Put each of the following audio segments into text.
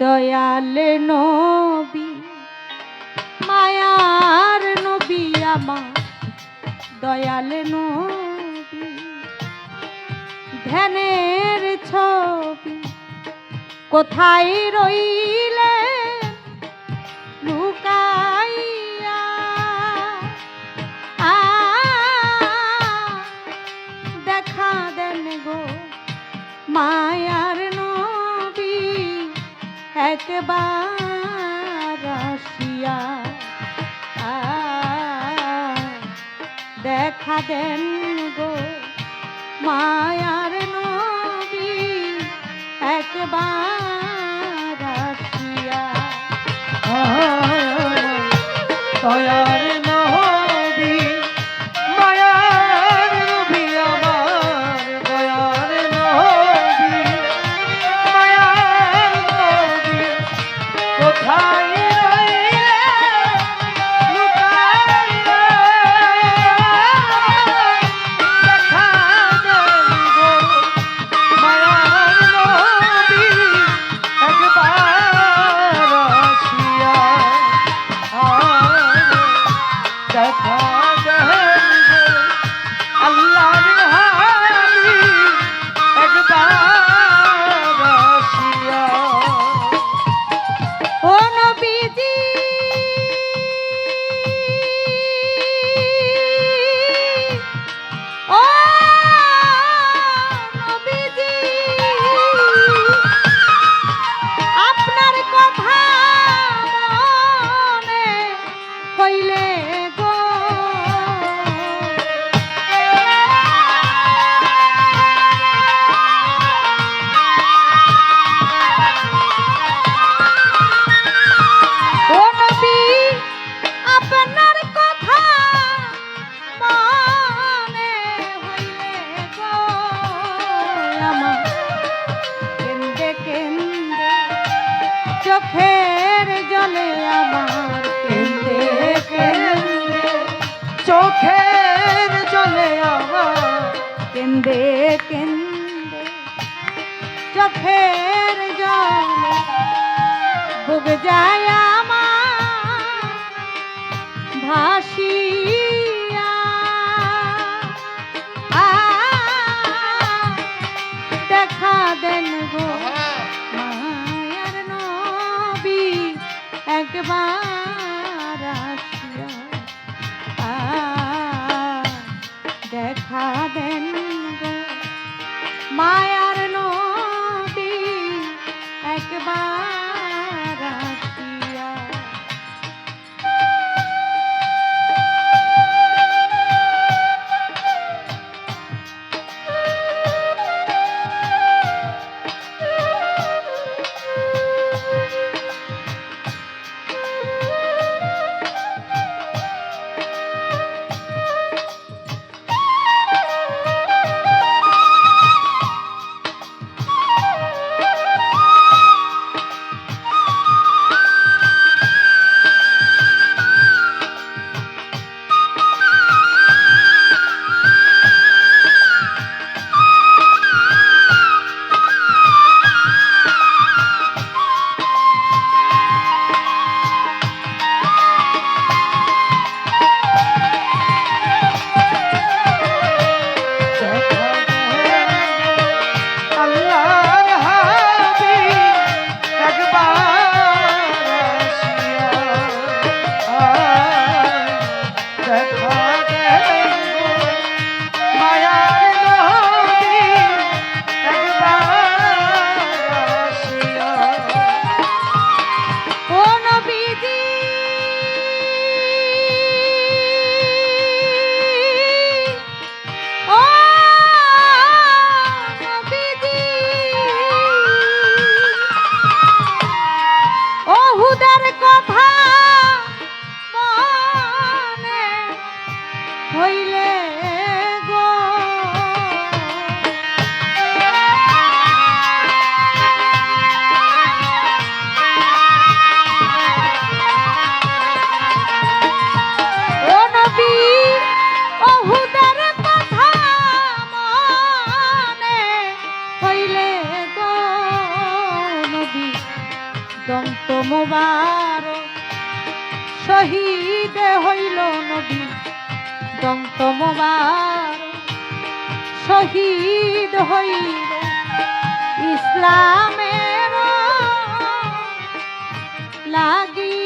দয়াল নবী, মায়ার নবী আমার। দয়াল নবী, ধ্যানের ছবি, কোথায় রইলে লুকাইয়া? দেখা দেন গো নবী একবার আসিয়া দেখা দেন গো মায়ার নবী একবার আসিয়া। দয়ার চোখের জলে বুক যায় আমার ভাসিয়া। দেখা দেন গো মায়ার নবী একবার আসিয়া। দেখা হইল দন্ত শহীদ হইল ইসলামের লাগিয়া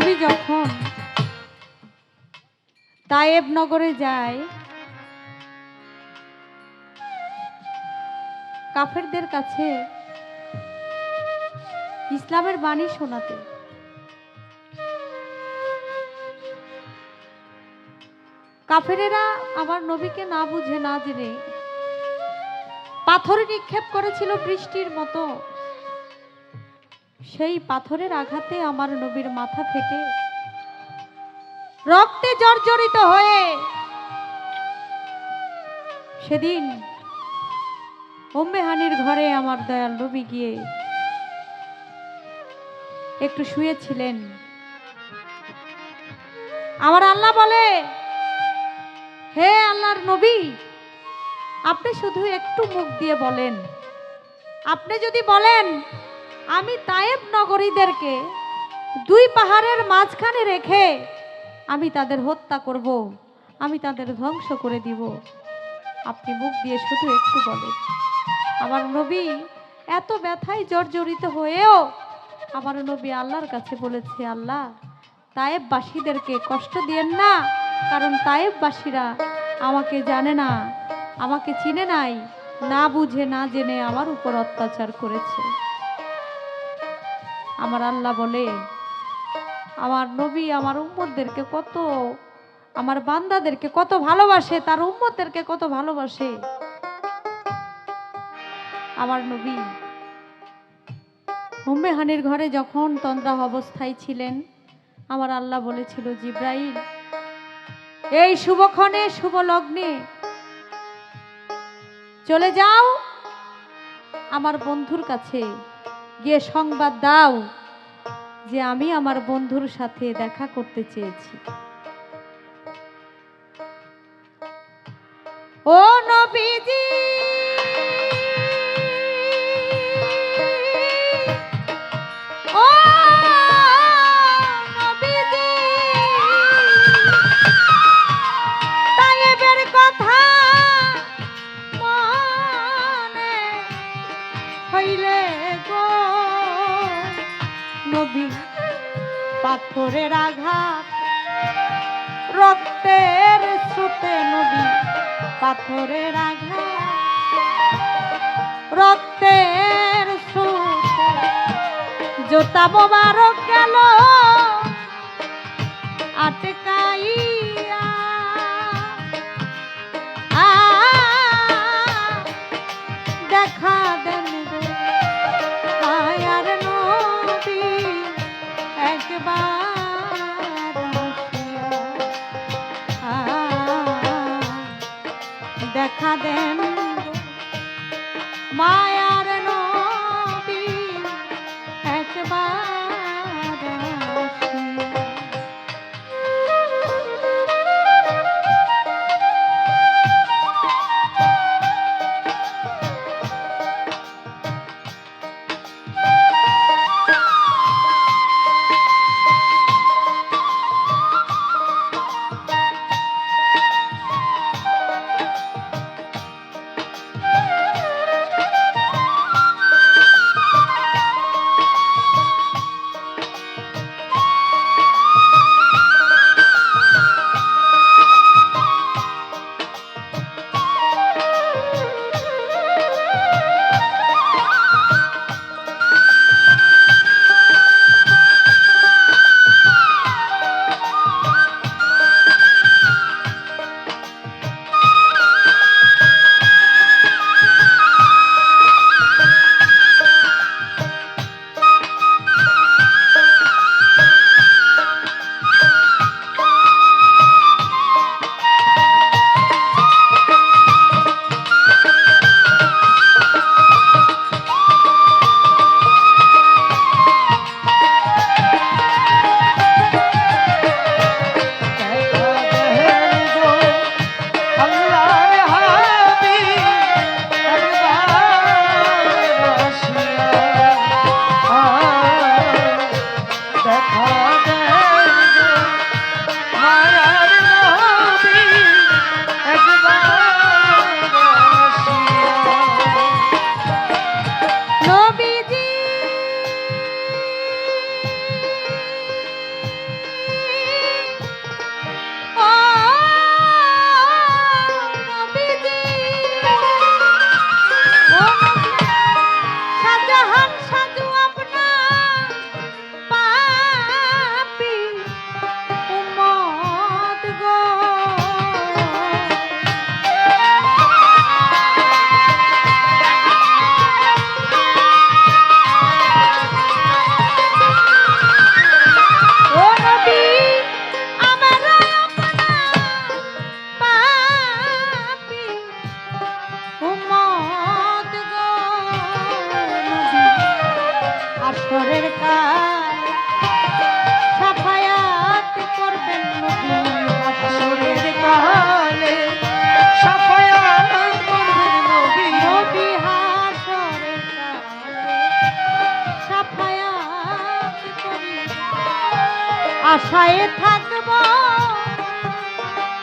নবী যখন তায়েব নগরে যায়, কাফেরদের কাছে ইসলামের বাণী শোনাতে। কাফেরেরা আমার নবীকে না বুঝে, না জেনে পাথরে নিক্ষেপ করেছিল বৃষ্টির মতো। সেই পাথরের আঘাতে আমার নবীর মাথা ফেটে রক্তে জর্জরিত হয়ে সেদিন হানির ঘরে আমার দয়াল নবী গিয়ে একটু শুয়েছিলেন। আমার আল্লাহ বলে, হে আল্লাহর নবী, আপনি শুধু একটু মুখ দিয়ে বলেন। আপনি যদি বলেন আমি তায়েব নগরীদেরকে দুই পাহাড়ের মাঝখানে রেখে আমি তাদের হত্যা করব, আমি তাদের ধ্বংস করে দিব। আপনি মুখ দিয়ে শুধু একটু বলেন, আমার নবী এত ব্যথায় জর্জরিত হয়েও আমার নবী আল্লাহর কাছে বলেছে, আল্লাহ, তায়েববাসীদেরকে কষ্ট দিয়েন না, কারণ তায়েববাসীরা আমাকে জানে না, আমাকে চিনে নাই, না বুঝে, না জেনে আমার উপর অত্যাচার করেছে। আমার আল্লাহ বলে, আমার নবী আমার উম্মতদেরকে কত, আমার বান্দাদেরকে কত ভালোবাসে, তার উম্মতদেরকে কত ভালোবাসে। আমার নবী হুম্মে হানির ঘরে যখন তন্দ্রা অবস্থায় ছিলেন, আমার আল্লাহ বলেছিল, জিব্রাইল, এই শুভক্ষণে, শুভ লগ্নে চলে যাও আমার বন্ধুর কাছে। গিয়ে সংবাদ দাও যে আমি আমার বন্ধুর সাথে দেখা করতে চেয়েছি। ও নবীজি! আটকাইয়া। দেখা দেন আয়ার নদী একবার দেখা দেন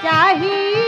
चाहिए